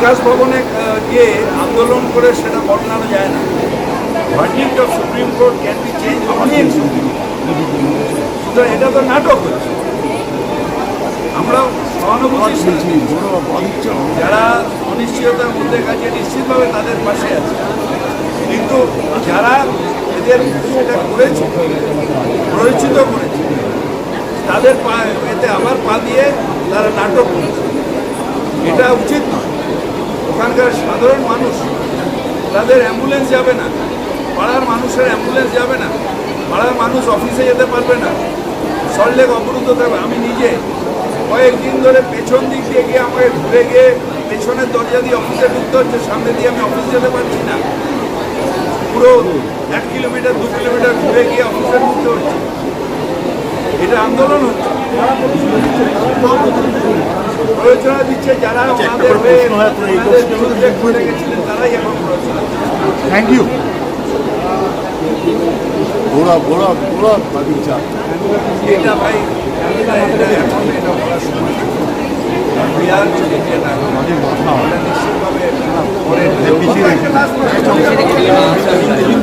বিকাশ ভবনে গিয়ে আন্দোলন করে সেটা বদলানো যায় না। Verdict of supreme court can be change only সুতরাং এটা তো নাটক হচ্ছে। আমরা সহানুভূতি যারা অনিশ্চয়তার মধ্যে কাজে নিশ্চিতভাবে তাদের পাশে আছে। কিন্তু যারা এদের সেটা করেছে, প্ররোচিত করেছে, তাদের পা এতে আবার পা দিয়ে তারা নাটক করেছে। এটা উচিত নয়। ওখানকার সাধারণ মানুষ, তাদের অ্যাম্বুলেন্স যাবে না, পাড়ার মানুষের অ্যাম্বুলেন্স যাবে না, পাড়ার মানুষ অফিসে যেতে পারবে না। সল্টলেক অবরুদ্ধ থাকবে, আমি নিজে। কয়েকদিন ধরে পেছন দিক দিয়ে গিয়ে আমাকে ঘুরে গিয়ে পেছনের দরজা দিয়ে অফিসে ঢুকতে হচ্ছে, সামনে দিয়ে আমি অফিস যেতে পারছি না। পুরো এক কিলোমিটার, দু কিলোমিটার ঘুরে গিয়ে অফিসে ঢুকতে হচ্ছে। এটা আন্দোলন হচ্ছে। প্রয়োজনা দিচ্ছে যারা ওনাদের হয়ে ওনাদের বিরুদ্ধে করে গেছিলেন তারাই এখন প্রয়োজনা থ্যাংক ইউ ঘোড়া ঘোড়া ঘোড়া বাগিচা এটা ভাই এটা এখন এটা বলার সময়। বিহার না এটা নিশ্চিতভাবে পরে একটা last প্রশ্ন।